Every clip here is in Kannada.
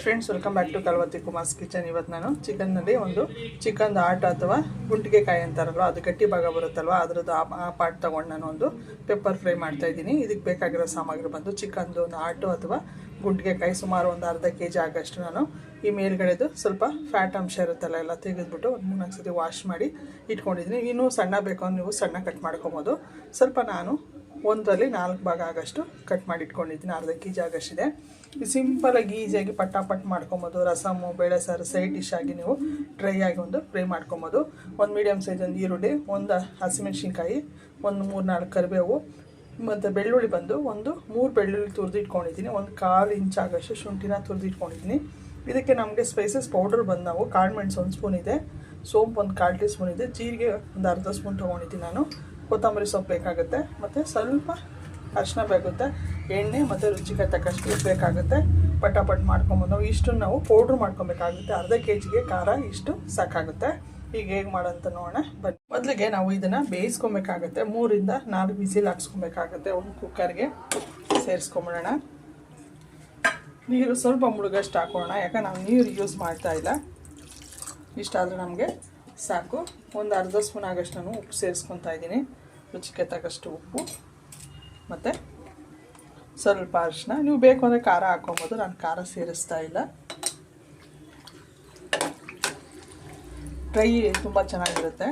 Friends welcome back to Kalvathi Kumar's kitchen ಇವತ್ತು ನಾನು ಚಿಕನ್ನಲ್ಲಿ ಒಂದು ಚಿಕನ್ದು ಆಟ ಅಥವಾ ಗುಂಟಿಗೆ ಕಾಯಿ ಅಂತಾರಲ್ವ? ಅದು ಗಟ್ಟಿ ಭಾಗ ಬರುತ್ತಲ್ವ? ಅದರದ್ದು ಆ ಪಾರ್ಟ್ ತೊಗೊಂಡು ನಾನು ಒಂದು ಪೆಪ್ಪರ್ ಫ್ರೈ ಮಾಡ್ತಾ ಇದ್ದೀನಿ. ಇದಕ್ಕೆ ಬೇಕಾಗಿರೋ ಸಾಮಗ್ರಿ ಬಂದು ಚಿಕನ್ದು ಒಂದು ಆಟು ಅಥವಾ ಗುಂಟಿಗೆ ಕಾಯಿ ಸುಮಾರು ಒಂದು ಅರ್ಧ ಕೆ ಜಿ ಆಗಷ್ಟು ನಾನು ಈ ಮೇಲ್ಗಡೆದು ಸ್ವಲ್ಪ ಫ್ಯಾಟ್ ಅಂಶ ಇರುತ್ತಲ್ಲ, ಎಲ್ಲ ತೆಗೆದ್ಬಿಟ್ಟು ಒಂದು ಮೂರ್ನಾಲ್ಕು ಸತಿ ವಾಶ್ ಮಾಡಿ ಇಟ್ಕೊಂಡಿದ್ದೀನಿ. ಇನ್ನೂ ಸಣ್ಣ ಬೇಕು ನೀವು ಸಣ್ಣ ಕಟ್ ಮಾಡ್ಕೊಬೋದು. ಸ್ವಲ್ಪ ನಾನು ಒಂದರಲ್ಲಿ ನಾಲ್ಕು ಭಾಗ ಆಗೋಷ್ಟು ಕಟ್ ಮಾಡಿ ಇಟ್ಕೊಂಡಿದ್ದೀನಿ ಅರ್ಧ ಕೆ ಜಿ ಆಗಷ್ಟಿದೆ ಸಿಂಪಲಾಗಿ ಈಸಿಯಾಗಿ ಪಟ್ಟ ಪಟ್ ಮಾಡ್ಕೊಬೋದು. ರಸಮು ಬೇಳೆ ಸಾರು ಸೈಡ್ ಡಿಶ್ ಆಗಿ ನೀವು ಡ್ರೈ ಆಗಿ ಒಂದು ಫ್ರೈ ಮಾಡ್ಕೊಬೋದು. ಒಂದು ಮೀಡಿಯಮ್ ಸೈಜ್ ಒಂದು ಈರುಳ್ಳಿ, ಒಂದು ಹಸಿಮೆಣ್ಸಿನ್ಕಾಯಿ, ಒಂದು ಮೂರು ನಾಲ್ಕು ಕರಿಬೇವು, ಮತ್ತು ಬೆಳ್ಳುಳ್ಳಿ ಬಂದು ಒಂದು ಮೂರು ಬೆಳ್ಳುಳ್ಳಿ ತುರಿದು ಇಟ್ಕೊಂಡಿದ್ದೀನಿ ಒಂದು ಕಾಲು ಇಂಚ್ ಆಗೋಷ್ಟು ಶುಂಠಿನ ತುರಿದು ಇಟ್ಕೊಂಡಿದ್ದೀನಿ ಇದಕ್ಕೆ ನಮಗೆ ಸ್ಪೈಸಸ್ ಪೌಡರ್ ಬಂದು ನಾವು ಕಾಳು ಮೆಣಸು ಒಂದು ಸ್ಪೂನ್ ಇದೆ ಸೋಂಪು ಒಂದು ಕಾಲು ಟೀ ಸ್ಪೂನ್ ಇದೆ, ಜೀರಿಗೆ ಒಂದು ಅರ್ಧ ಸ್ಪೂನ್ ತೊಗೊಂಡಿದ್ದೀನಿ ನಾನು. ಕೊತ್ತಂಬರಿ ಸೊಪ್ಪು ಬೇಕಾಗುತ್ತೆ, ಮತ್ತು ಸ್ವಲ್ಪ ಅರ್ಶಿನ ಬೇಕುತ್ತೆ ಎಣ್ಣೆ ಮತ್ತು ರುಚಿಗೆ ತಕ್ಕಷ್ಟು ಬೇಕಾಗುತ್ತೆ. ಪಟಾಪಟ್ ಮಾಡ್ಕೊಬೋದು. ನಾವು ಇಷ್ಟು ನಾವು ಪೌಡ್ರ್ ಮಾಡ್ಕೊಬೇಕಾಗುತ್ತೆ. ಅರ್ಧ ಕೆ ಜಿಗೆ ಖಾರ ಇಷ್ಟು ಸಾಕಾಗುತ್ತೆ. ಈಗ ಹೇಗೆ ಮಾಡೋಂತ ನೋಡೋಣ. ಬನ್ನಿ. ಮೊದಲಿಗೆ ನಾವು ಇದನ್ನು ಬೇಯಿಸ್ಕೊಬೇಕಾಗುತ್ತೆ. ಮೂರಿಂದ ನಾಲ್ಕು ಬಿಸಿಲು ಹಾಕ್ಸ್ಕೊಬೇಕಾಗುತ್ತೆ ಒಂದು ಕುಕ್ಕರ್ಗೆ. ಸೇರಿಸ್ಕೊಂಬಿಡೋಣ. ನೀರು ಸ್ವಲ್ಪ ಮುಳುಗಷ್ಟು ಹಾಕೋಣ. ಯಾಕೆ ನಾವು ನೀರು ಯೂಸ್ ಮಾಡ್ತಾ ಇಲ್ಲ. ಇಷ್ಟಾದರೂ ನಮಗೆ ಸಾಕು. ಒಂದು ಅರ್ಧ ಸ್ಪೂನ್ ಆಗಷ್ಟು ನಾನು ಉಪ್ಪು ಸೇರಿಸ್ಕೊತಾ ಇದ್ದೀನಿ. ರುಚಿಗೆ ತಕ್ಕಷ್ಟು ಉಪ್ಪು, ಮತ್ತು ಸ್ವಲ್ಪ ಅರಿಶಿನ ನೀವು ಬೇಕು ಅಂದರೆ ಖಾರ ಹಾಕ್ಕೊಬೋದು ನಾನು ಖಾರ ಸೇರಿಸ್ತಾ ಇಲ್ಲ. ಡ್ರೈ ತುಂಬ ಚೆನ್ನಾಗಿರುತ್ತೆ.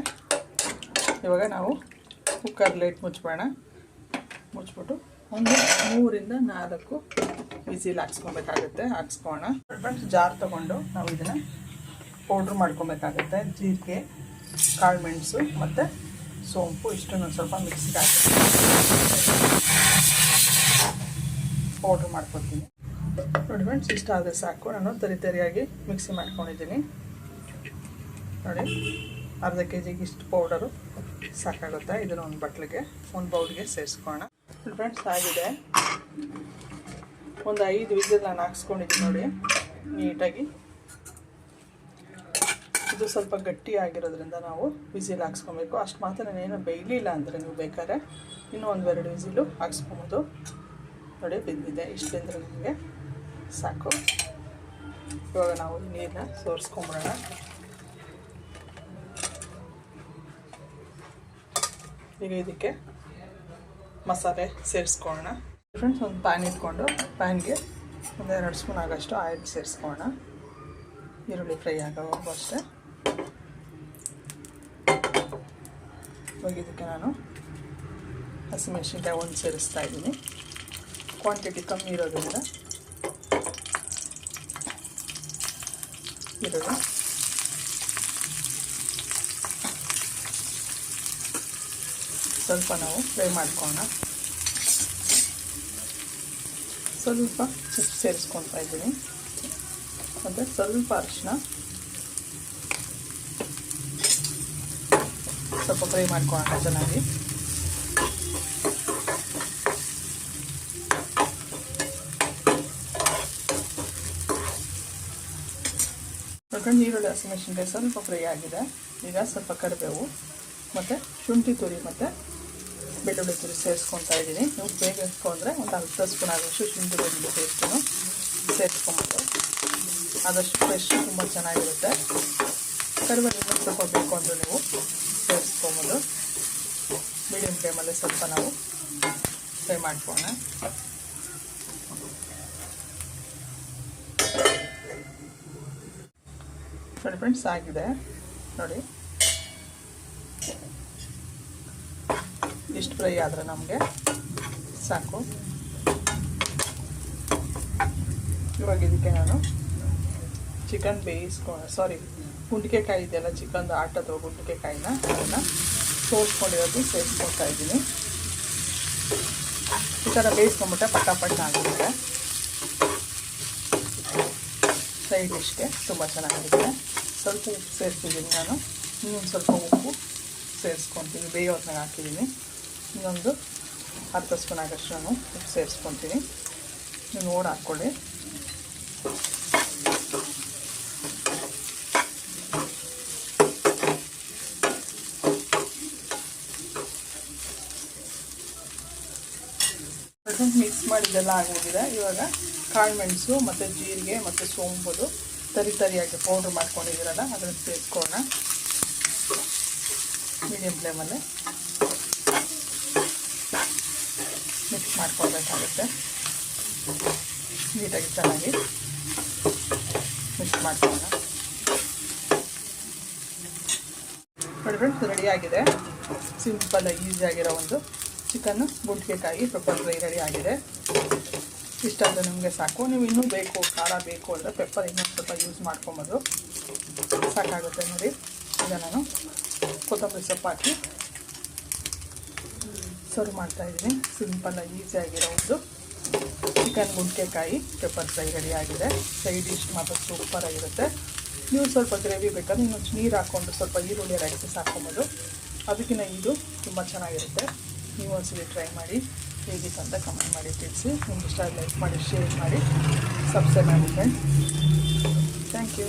ಇವಾಗ ನಾವು ಕುಕ್ಕರ್ ಲೇಟ್ ಮುಚ್ಬೋಣ ಮುಚ್ಬಿಟ್ಟು ಒಂದು ಮೂರಿಂದ ನಾಲ್ಕು ಬಿಸಿಲ್ ಹಾಕ್ಸ್ಕೊಬೇಕಾಗುತ್ತೆ. ಹಾಕ್ಸ್ಕೋಣ ಜಾರ್ ತೊಗೊಂಡು ನಾವು ಇದನ್ನು ಪೌಡ್ರ್ ಮಾಡ್ಕೊಬೇಕಾಗುತ್ತೆ. ಜೀರಿಗೆ, ಕಾಳು ಮೆಣಸು, ಮತ್ತು ಸೋಂಪು ಇಷ್ಟನ್ನು ಸ್ವಲ್ಪ ಮಿಕ್ಸಿಗೆ ಹಾಕಿ ಪೌಡ್ರ್ ಮಾಡ್ಕೊತೀನಿ ನೋಡಿ ಫ್ರೆಂಡ್ಸ್ ಇಷ್ಟ ಆದರೆ ಸಾಕು. ನಾನು ತರಿ ತರಿಯಾಗಿ ಮಿಕ್ಸಿ ಮಾಡ್ಕೊಂಡಿದ್ದೀನಿ. ನೋಡಿ, ಅರ್ಧ ಕೆ ಜಿಗೆ ಇಷ್ಟು ಪೌಡರು ಸಾಕಾಗುತ್ತೆ. ಇದನ್ನು ಒಂದು ಬಟ್ಲಿಗೆ, ಒಂದು ಬೌಲ್ಗೆ ಸೇರಿಸ್ಕೊಳ್ಳೋಣ. ಫ್ರೆಂಡ್ಸ್ ಆಗಿದೆ. ಒಂದು ಐದು ವಿಸಿಲ್ ನಾನು ಹಾಕ್ಸ್ಕೊಂಡಿದ್ದೀನಿ ನೋಡಿ, ನೀಟಾಗಿ. ಇದು ಸ್ವಲ್ಪ ಗಟ್ಟಿ ಆಗಿರೋದ್ರಿಂದ ನಾವು ವಿಸಿಲ್ ಹಾಕ್ಸ್ಕೊಬೇಕು. ಅಷ್ಟು ಮಾತ್ರ ನಾನೇನು ಬೇಯಲಿಲ್ಲ ಅಂದರೆ ನೀವು ಬೇಕಾದ್ರೆ ಇನ್ನೂ ಒಂದೆರಡು ವಿಸಿಲು ಹಾಕ್ಸ್ಕೊಬೋದು. ನೋಡಿ ಬಿದ್ದಿದೆ ಇಷ್ಟು ಬಂದರೆ ನಿಮಗೆ ಸಾಕು. ಇವಾಗ ನಾವು ನೀರನ್ನ ಸೋರಿಸ್ಕೊಂಬಿಡೋಣ. ಈಗ ಇದಕ್ಕೆ ಮಸಾಲೆ ಸೇರಿಸ್ಕೊಳ್ಳೋಣ. ಫ್ರೆಂಡ್ಸ್ ಒಂದು ಪ್ಯಾನ್ ಇಟ್ಕೊಂಡು ಪ್ಯಾನ್ಗೆ ಒಂದು ಎರಡು ಸ್ಪೂನ್ ಆಗೋಷ್ಟು ಆಯಿಲ್ ಸೇರಿಸ್ಕೊಳ್ಳೋಣ. ಈರುಳ್ಳಿ ಫ್ರೈ ಆಗೋವರೆಗೂ ಅಷ್ಟೇ. ಇವಾಗ ಇದಕ್ಕೆ ನಾನು ಹಸಿಮೆಣಸಿನ್ಕಾಯಿ ಒಂದು ಸೇರಿಸ್ತಾ ಇದ್ದೀನಿ. ಕ್ವಾಂಟಿಟಿ ಕಮ್ಮಿ ಇರೋದ್ರಿಂದ ಇರೋದು. ಸ್ವಲ್ಪ ನಾವು ಫ್ರೈ ಮಾಡ್ಕೊಳ್ಳೋಣ. ಸ್ವಲ್ಪ ಸೇರಿಸ್ಕೊತಾ ಇದ್ದೀನಿ. ಮತ್ತು ಸ್ವಲ್ಪ ಅರಿಶಿನ ಸ್ವಲ್ಪ ಫ್ರೈ ಮಾಡ್ಕೊಳ್ಳೋಣ ಚೆನ್ನಾಗಿ. ಯಾಕಂದ್ರೆ ಈರುಳ್ಳಿ ಹಸಿಮೆಣಸಿನ್ಕಾಯಿ ಸ್ವಲ್ಪ ಫ್ರೈ ಆಗಿದೆ. ಈಗ ಸ್ವಲ್ಪ ಕರಿಬೇವು ಮತ್ತು ಶುಂಠಿ ತುರಿ ಮತ್ತು ಬೆಳ್ಳುಳ್ಳಿ ತುರಿ ಸೇರಿಸ್ಕೊತಾ ಇದ್ದೀನಿ. ನೀವು ಬೇಗ ಇಟ್ಕೊಂಡ್ರೆ ಒಂದು ಅರ್ಧ ಸ್ಪೂನ್ ಆಗೋಷ್ಟು ಶುಂಠಿ ಬೆಳ್ಳುಳ್ಳಿ ಪೇಸ್ಟನ್ನು ಸೇರಿಸ್ಕೊಂಬಿಟ್ಟು ಆದಷ್ಟು ಫ್ರೆಶ್ ತುಂಬ ಚೆನ್ನಾಗಿರುತ್ತೆ. ಕರಿಬೇವು ಸ್ವಲ್ಪ ಬೇಕು ಅಂದರೆ ನೀವು ಸೇರಿಸ್ಕೊಬೋದು ಫ್ಲೇಮಲ್ಲಿ ಸ್ವಲ್ಪ ನಾವು ಫ್ರೈ ಮಾಡ್ಕೋಣ ನೋಡಿ ಫ್ರೆಂಡ್ಸ್, ಆಗಿದೆ. ನೋಡಿ. ಇಷ್ಟು ಫ್ರೈ ಆದರೆ ನಮಗೆ ಸಾಕು. ಇವಾಗ ಇದಕ್ಕೆ ನಾನು ಚಿಕನ್ ಬೇಯಿಸ್ಕೊ ಸಾರಿ ಗುಂಡಿಗೆಕಾಯಿ ಇದೆಯಲ್ಲ, ಚಿಕನ್ದು ಆಟದ ಗುಂಡಿಗೆಕಾಯಿನ ಅದನ್ನು ಸೋಸ್ಕೊಂಡಿರೋದು ಸೇರಿಸ್ಕೊಳ್ತಾ ಇದ್ದೀನಿ. ಈ ಥರ ಬೇಯಿಸ್ಕೊಂಬಿಟ್ಟೆ ಪಟಾಪಟ್ ಆಗುತ್ತೆ. ಸೈಡ್ ಡಿಶ್ಗೆ ತುಂಬ ಚೆನ್ನಾಗಿರುತ್ತೆ. ಸ್ವಲ್ಪ ಉಪ್ಪು ಸೇರಿಸಿದ್ದೀನಿ ನಾನು. ಇನ್ನೊಂದು ಸ್ವಲ್ಪ ಉಪ್ಪು ಸೇರಿಸ್ಕೊತೀನಿ ಬೇಯೋದನ್ನ ಹಾಕಿದ್ದೀನಿ. ಇನ್ನೊಂದು ಹತ್ತು ಸ್ಪೂನ್ ಆಗಷ್ಟು ನಾನು ಉಪ್ಪು ಸೇರಿಸ್ಕೊತೀನಿ. ನೀವು ನೋಡಿ ಹಾಕ್ಕೊಳ್ಳಿ. ಮಿಕ್ಸ್ ಮಾಡಿದ್ದೆಲ್ಲ ಆಗೋಗಿದೆ. ಇವಾಗ ಕಾಳು ಮೆಣಸು ಮತ್ತು ಜೀರಿಗೆ ಮತ್ತು ಸೋಂಬುದು ತರಿ ತರಿಯಾಗಿ ಪೌಡ್ರ್ ಮಾಡ್ಕೊಂಡಿದ್ದೀರಲ್ಲ, ಅದನ್ನು ಸೇರಿಸ್ಕೊಳ್ಳೋಣ. ಮೀಡಿಯಮ್ ಫ್ಲೇಮಲ್ಲಿ ಮಿಕ್ಸ್ ಮಾಡ್ಕೊಳ್ಬೇಕಾಗುತ್ತೆ. ನೀಟಾಗಿ ಚೆನ್ನಾಗಿ ಮಿಕ್ಸ್ ಮಾಡ್ಕೊಳ್ಳೋಣ. ನೋಡಿ ಫ್ರೆಂಡ್ಸ್ ರೆಡಿಯಾಗಿದೆ ಸಿಂಪಲ್ ಈಸಿ ಆಗಿರೋ ಒಂದು ಚಿಕನ್ ಗುಂಡ್ಗೆಕಾಯಿ ಪೆಪ್ಪರ್ ಫ್ರೈ ರೆಡಿ ಆಗಿದೆ. ಇಷ್ಟಾದರೆ ನಿಮಗೆ ಸಾಕು. ನೀವು ಇನ್ನೂ ಬೇಕು, ಖಾರ ಬೇಕು ಅಂದರೆ ಪೆಪ್ಪರ್ ಇನ್ನೊಂದು ಸ್ವಲ್ಪ ಯೂಸ್ ಮಾಡ್ಕೊಬೋದು. ಸಾಕಾಗುತ್ತೆ ನೋಡಿ. ಈಗ ನಾನು ಕೊತ್ತಂಬರಿ ಸೊಪ್ಪು ಹಾಕಿ ಸರ್ವ್ ಮಾಡ್ತಾಯಿದ್ದೀನಿ ಸಿಂಪಲ್ ಈಸಿ ಆಗಿರೋ ಒಂದು ಚಿಕನ್ ಗುಂಟೆಕಾಯಿ ಪೆಪ್ಪರ್ ಫ್ರೈ ರೆಡಿ ಆಗಿದೆ. ಸೈಡ್ ಡಿಶ್ ಮಾತ್ರ ಸೂಪರ್ ಆಗಿರುತ್ತೆ. ನೀವು ಸ್ವಲ್ಪ ಗ್ರೇವಿ ಬೇಕಾದ್ರೆ ಇನ್ನೊಂದು ನೀರು ಹಾಕ್ಕೊಂಡು ಸ್ವಲ್ಪ ಈರುಳ್ಳಿ ರೈಸಸ್ ಹಾಕ್ಕೊಬೋದು. ಅದಕ್ಕಿಂತ ಇದು ತುಂಬ ಚೆನ್ನಾಗಿರುತ್ತೆ. ನೀವು ಒಂದ್ಸಲಿ ಟ್ರೈ ಮಾಡಿ ಹೇಗಿತ್ತಂತ ಕಮೆಂಟ್ ಮಾಡಿ ತಿಳಿಸಿ. ನಿಮ್ಗೆ ಇಷ್ಟ ಲೈಕ್ ಮಾಡಿ ಶೇರ್ ಮಾಡಿ ಸಬ್ಸ್ಕ್ರೈಬ್ ಮಾಡಿ ಫ್ರೆಂಡ್ ಥ್ಯಾಂಕ್ ಯು